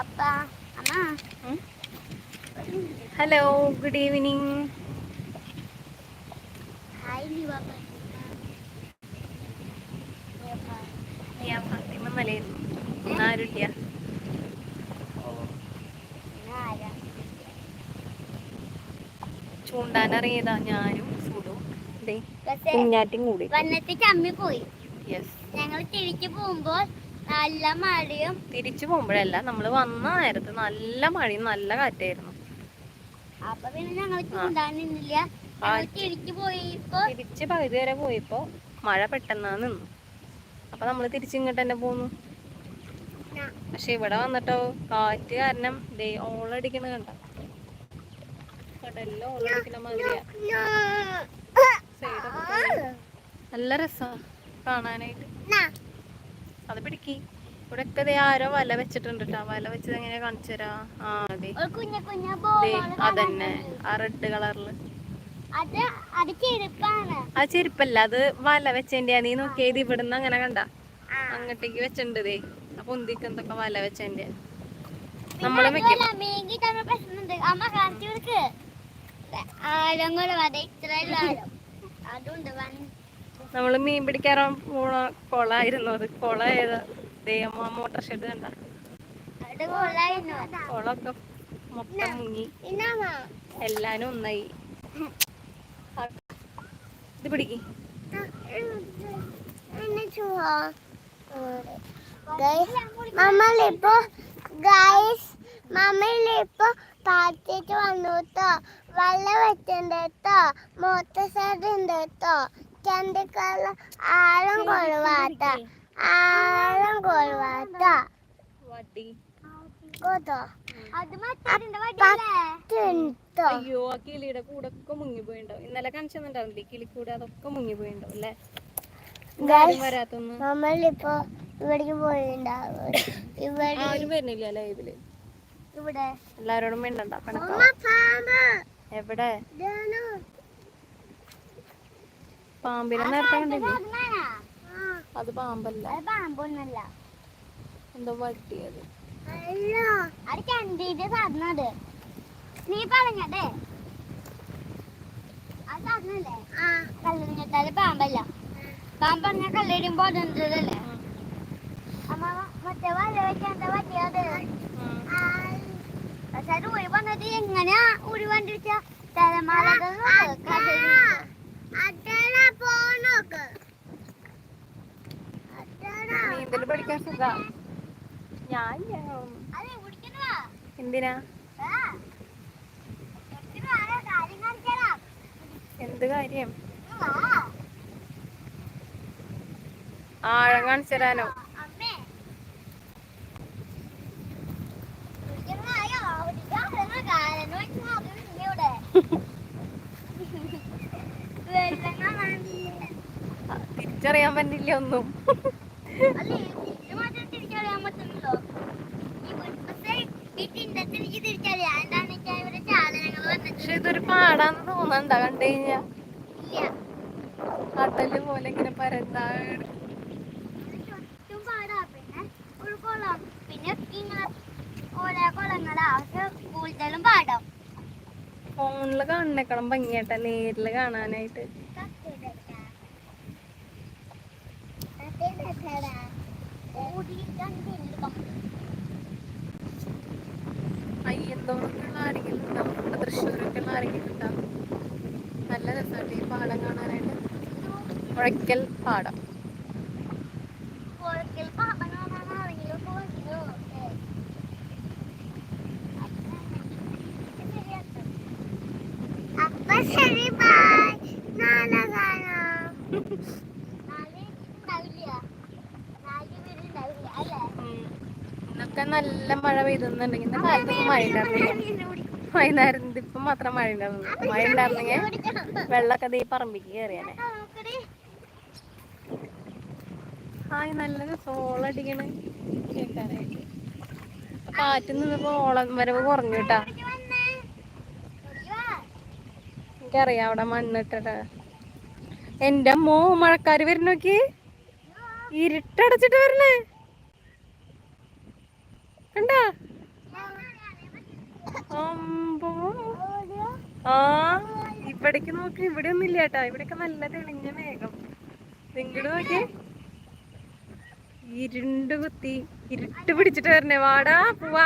അപ്പ അമ്മ. Hello good evening. മലയായിരുന്നു ആരുല്ല ചൂണ്ടാനറിയതാ ഞാനും സുഡും. കുഞ്ഞാറ്റും കൂടി. വന്നിട്ട് ചമ്മി പോയി. ഞങ്ങൾ തിരിച്ചു പോകുമ്പോൾ നല്ല മഴയും. തിരിച്ചു പോകുമ്പോഴല്ല നമ്മൾ വന്ന നേരത്ത് നല്ല മഴയും നല്ല കാറ്റായിരുന്നു. അപ്പൊ പിന്നെ ഞങ്ങൾ ചൂണ്ടാനില്ല തിരിച്ചു പോയപ്പോ തിരിച്ച് പകുതി വരെ പോയപ്പോ മഴ പെട്ടെന്നാ നിന്നു. അപ്പൊ നമ്മൾ തിരിച്ചിങ്ങോട്ട് തന്നെ പോന്നു. പക്ഷെ ഇവിടെ വന്നിട്ടോ കാറ്റ് കാരണം ദേ ഓളടിക്കണ കണ്ട? കടലിലോളടിക്കണ ഓളടിക്കണ മാതിരിയാ. നല്ല രസാ കാണാനായിട്ട്. അത് പിടിക്കി. ഇവിടെ ഒക്കെ ആരോ വല വെച്ചിട്ടുണ്ട് കേട്ടോ വല വെച്ചത് എങ്ങനെയാ കാണിച്ചു തരാ? ആ അതെ. അതന്നെ. ആ റെഡ് കളറിൽ. ആ ചെരുപ്പല്ല അത് വല വെച്ചതിന്റെ നീ നോക്കിയത് ഇവിടുന്ന് അങ്ങനെ കണ്ട? അങ്ങോട്ടേക്ക് വെച്ചിട്ടുണ്ട് ദേ. അപ്പൊ ഉന്തിക്ക് എന്തൊക്കെ വല വെച്ചതിന്റെ നമ്മൾ വെക്കും അതുണ്ട് വൻ നമ്മൾ മീൻ പിടിക്കാൻ പോണ കൊളായിരുന്നു അത്. കൊള ഏതാ? ദേ അമ്മ മോട്ടർ ഷെഡ് കണ്ട. കൊളൊക്കെ മൊത്തം മുങ്ങി. എല്ലാരും ഒന്നായി. ഇത് പിടിക്ക്. നമ്മളിപ്പോ ഗൈസ് വന്നു വെള്ളം വെച്ചിണ്ട് കേട്ടോ മോട്ടർ സൈഡ് ഉണ്ട് കേട്ടോ ആഴം കുറവാട്ട ആഴം കേട്ടോ അത് മറ്റുണ്ടോ അയ്യോ ആ കിളിയുടെ കൂടെ ഒക്കെ പോയിണ്ടോ ഇന്നലെ കാണിച്ചെന്നുണ്ടാവില്ലേ കിളി കൂടെ അതൊക്കെ മുങ്ങിപ്പോയിണ്ടാവും അല്ലേ? വരാത്തൊന്നും നമ്മളിപ്പോ ഇവിടേക്ക് പോയിണ്ടാവും. ഇവിടെ ആരും വരുന്നില്ല ലൈവിൽ. ഇവിടെ. എല്ലാരോടും വേണ്ടണ്ട എവിടെ? പാമ്പിനെ നേരത്തെ കണ്ടില്ലേ? അത് പാമ്പല്ല. പാമ്പൊന്നല്ല എന്തോ വട്ടിയത് നീ പറഞ്ഞതേ. അത് സാധനല്ലേ കല്ലെറിഞ്ഞിട്ടാൽ പാമ്പല്ല. പാമ്പ് പറഞ്ഞ കല്ലെറിയുമ്പോ അതെന്തല്ലേ അമ്മ മറ്റേ വല വെച്ചാൽ പറ്റിയത് പക്ഷെ അത് ഉരി എങ്ങനെയാ? ഉരുവണ്ടിച്ച തലമാല നീന്തൽ പഠിക്കാൻ സുഖ? ഞാൻ എന്തിനാ? എന്ത് കാര്യം? ആഴം കാണിച്ചു തരാനോ അമ്മേ. കുടിക്കണായോ കുടിക്കാൻ കാരണം ഇവിടെ വെള്ളം കാണാൻ ആ, തിരിച്ചറിയാൻ പറ്റില്ല ഒന്നും അല്ലേ ഇത് മാത്രം തിരിച്ചറിയാൻ പറ്റുന്നുണ്ടോ ഈ പക്ഷേ ഈ തിണ്ടത്തിൽ എനിക്ക് തിരിച്ചറിയാം എന്താണെന്ന് വെച്ചാൽ ഇവിടെ പറ്റില്ല ഒന്നും. പക്ഷെ ഇതൊരു പാടാന്ന് തോന്നണ്ട കണ്ടു കഴിഞ്ഞാ? കടൽ പോലെ ഇങ്ങനെ പരന്താ പിന്നെ ഇങ്ങനെ ഓരോ കുളങ്ങളാ. പക്ഷെ കൂടുതലും പാടാം. ഫോണിൽ കാണണേക്കണം ഭംഗിയായിട്ടാ നേരിൽ കാണാനായിട്ട്. അയ്യന്തോറൊക്കെയുള്ള ആരെങ്കിലും ഉണ്ടാവും നമ്മുടെ തൃശ്ശൂരൊക്കെ ഉള്ള ആരെങ്കിലും ഉണ്ടാവും നല്ല രസമുണ്ട് ഈ പാടം കാണാനായിട്ട് മുഴയ്ക്കൽ പാടം ശരി ബൈ നാളെ കാണാം നാളെ ഉണ്ടാവില്ല നാളെ വീടുണ്ടാവില്ല അല്ലേ ഉം. ഇന്നൊക്കെ നല്ല മഴ പെയ്തുന്നുണ്ടെങ്കിൽ ഇന്ന് ഉണ്ടായിരുന്നില്ല. വൈകുന്നേരം ഇപ്പം മാത്രം മഴ ഉണ്ടായിരുന്നു മഴ ഉണ്ടായിരുന്നെങ്കിൽ വെള്ളമൊക്കെ ദേ പറമ്പിക്ക് കയറിയാനെ. ഹായ് നല്ല സോളടിക്കണ്. കേൾക്കാനായിട്ട്. കാറ്റ് നിന്നപ്പോ ഓളം വരവ് കുറഞ്ഞു കേട്ടാ. എനിക്കറിയാം അവിടെ മണ്ണിട്ടട എന്റെ അമ്മോ മഴക്കാര് വരുന്നോക്കി. ഇരുട്ടടച്ചിട്ട് വരണേ. ഇവിടേക്ക് നോക്ക്. ഇവിടെ ഒന്നും ഇല്ലാട്ടാ കേട്ടാ നല്ല തെളിഞ്ഞ മേഘം. നിങ്ങൾ നോക്കി ഇരുണ്ട് കുത്തി. ഇരുട്ട് പിടിച്ചിട്ട് വരണേ. വാടാ പോവാ.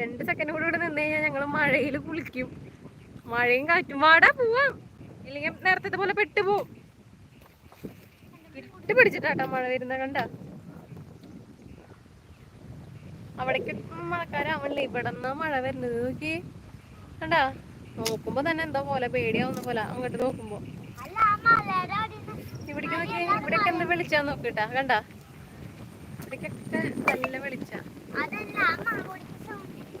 രണ്ട് സെക്കൻഡ് കൂടെ ഇവിടെ നിന്ന് കഴിഞ്ഞാൽ ഞങ്ങൾ മഴയിൽ കുളിക്കും. മഴയും കാറ്റും. വാടാ പോവാ. ഇല്ലെങ്കിൽ നേരത്തെ പോലെ പെട്ടുപോകും ഇരുട്ട് പിടിച്ചിട്ടാട്ടാ മഴ വരുന്ന കണ്ടാ? അവിടേക്ക് മഴക്കാരാവണല്ലേ ഇവിടെന്ന് മഴ വരുന്നത് നോക്കി. കണ്ടാ? നോക്കുമ്പോ തന്നെ എന്താ പോലെ പേടിയാവുന്ന പോലെ. അങ്ങോട്ട് നോക്കുമ്പോ. ഇവിടേക്ക് നോക്കി ഇവിടേക്ക് എന്ത് വിളിച്ചാ നോക്കിട്ടാ. കണ്ടാ? ഇവിടേക്കൊക്കെ നല്ല വിളിച്ചാ. അതല്ല ആ മല പൊടിച്ച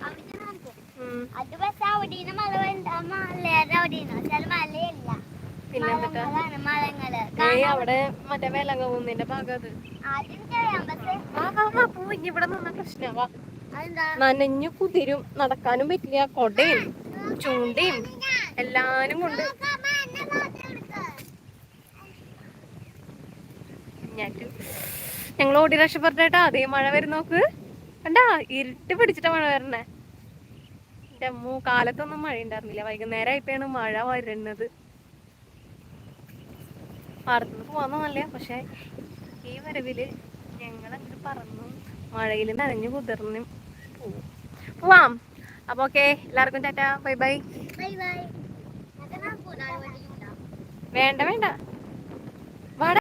അവിടെ നോക്ക് ഉം. അത് പക്ഷെ അവിടെയാണ് മല വരുന്നത് ആ മലയുടെ അവിടെയാണ് ചില മലയല്ല പിന്നെ എന്നിട്ടാ മലങ്ങളാണ് അവിടെ മറ്റേ വേലങ്ങ പോകുന്നതിന്റെ ഭാഗം അത്. ആദ്യം ചെയ്യാം പക്ഷെ വാ വാ വാ പോ ഇനി ഇവിടെ നിന്ന പ്രശ്നാ. അതെന്താ? നനഞ്ഞു കുതിരും നടക്കാനും പറ്റില്ല. കൊടയും ചൂണ്ടയും എല്ലാരും കൊണ്ട്. ഞങ്ങൾ ഓടി രക്ഷപ്പെട്ടേട്ടാ അതേ മഴ വരും നോക്ക്. കണ്ടാ ഇരുട്ട് പിടിച്ചിട്ടാ മഴ വരണേ. എന്റെ അമ്മു കാലത്തൊന്നും മഴ ഉണ്ടായിരുന്നില്ല വൈകുന്നേരം ആയിട്ടാണ് മഴ വരുന്നത്. പാടത്തുനിന്ന് പോവാന്നല്ലേ നല്ല പക്ഷെ ഈ വരവിൽ ഞങ്ങൾ അങ്ങോട്ട് പറന്നു മഴയിൽ നനഞ്ഞു കുതിർന്നു പോവും. പോവാം അപ്പൊ ഓക്കെ എല്ലാവർക്കും ടാറ്റ. Bye bye. വേണ്ട വേണ്ട.